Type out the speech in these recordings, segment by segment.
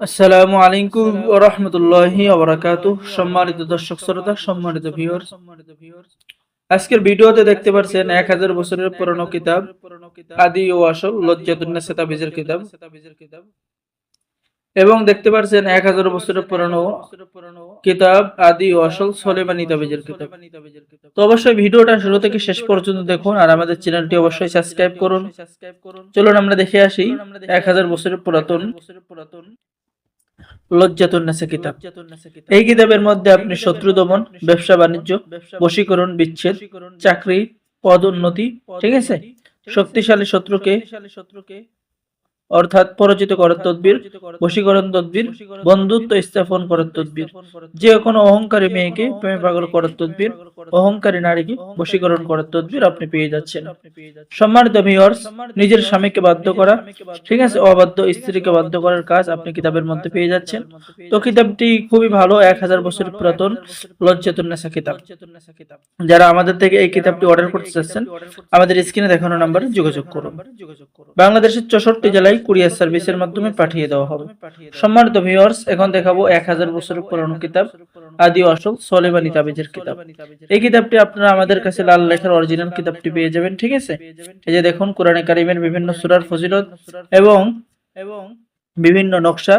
আসসালামু আলাইকুম রাহমাতুল্লাহি ওয়া বারাকাতুহু সম্মানিত দর্শক শ্রোতা সম্মানিত ভিউয়ার আজকের ভিডিওতে দেখতে পাচ্ছেন 1000 বছরের পুরনো কিতাব আদি ও আসল লজ্জাতুন নাসা তাবিজের কিতাব। এবং দেখতে পাচ্ছেন 1000 বছরের পুরনো কিতাব আদি ও আসল সুলেমানি তাবিজের কিতাব। তো অবশ্যই ভিডিওটা শুরু থেকে শেষ পর্যন্ত দেখুন আর আমাদের চ্যানেলটি অবশ্যই সাবস্ক্রাইব করুন। চলুন আমরা দেখে আসি 1000 বছরের পুরাতন। লজ্জাতুন্নাসা কিতাব। এই কিতাবের মধ্যে আপনি শত্রু দমন ব্যবসা বাণিজ্য বশীকরণ বিচ্ছেদ চাকরি পদ উন্নতি ঠিক আছে? শক্তিশালী শত্রুকে অর্থাৎ পরাজিত করার তদবির বশীকরণ তদবির বন্ধুত্ব স্থাপন করার তদবির যে কোনো অহংকারী মেয়েকে প্রেমে পাগল করার তদবির অহংকারী নারীকে বশীকরণ করার তদবির আপনি পেয়ে যাচ্ছেন। সম্মানিত ভিউয়ার্স নিজের স্বামীকে বাধ্য করা ঠিক আছে অবাধ্য স্ত্রীকে বাধ্য করার কাজ আপনি কিতাবের মধ্যে পেয়ে যাচ্ছেন। তো কিতাবটি খুবই ভালো এক হাজার বছর পুরাতন লজ্জাতুন্নেসা কিতাব। যারা আমাদের থেকে এই কিতাবটি অর্ডার করতে চাচ্ছেন আমাদের স্ক্রিনে দেখানো নাম্বারে যোগাযোগ করুন। বাংলাদেশের চৌষট্টি জেলায় কুরিয়ার সার্ভিসের মাধ্যমে পাঠিয়ে দেওয়া হবে। সম্মানিত ভিউয়ার্স এখন দেখাবো এক হাজার বছরের পুরানো কিতাব, আদি অশোক সলেমানি তাবিজের কিতাব। এই কিতাবটি আপনারা আমাদের কাছে লাল লেখার অরিজিনাল কিতাবটি পেয়ে যাবেন, ঠিক আছে? এই যে দেখুন, কোরআনে কারিমের বিভিন্ন সুরার ফজিলত এবং এবং বিভিন্ন নকশা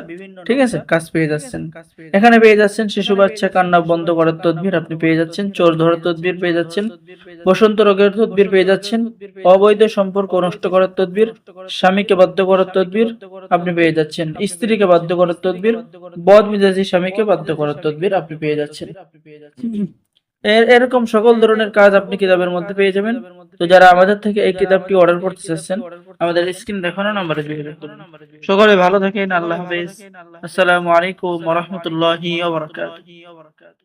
ঠিক আছে? কাজ পেয়ে যাচ্ছেন। এখানে পেয়ে যাচ্ছেন শিশু বাচ্চা কান্না বন্ধ করার তদবির আপনি পেয়ে যাচ্ছেন চোর ধরার তদবির পেয়ে যাচ্ছেন বসন্ত রোগের তদবির পেয়ে যাচ্ছেন অবৈধ সম্পর্ক নষ্ট করার তদবির স্বামীকে বাধ্য করার তদবির আপনি পেয়ে যাচ্ছেন স্ত্রীকে বাধ্য করার তদবির বদ মিজাজি স্বামীকে বাধ্য করার তদবির আপনি পেয়ে যাচ্ছেন। এর- এরকম সকল ধরনের কাজ আপনি কিতাবের মধ্যে পেয়ে যাবেন। তো যারা আমাদের থেকে এই কিতাবটি অর্ডার করতে চাচ্ছেন, আমাদের স্ক্রিন দেখানো নাম্বারে যোগাযোগ করুন। সকলে ভালো থাকেন, আল্লাহ হাফেজ। আসসালামু আলাইকুম ওয়া রাহমাতুল্লাহি ওয়া বারাকাতুহু।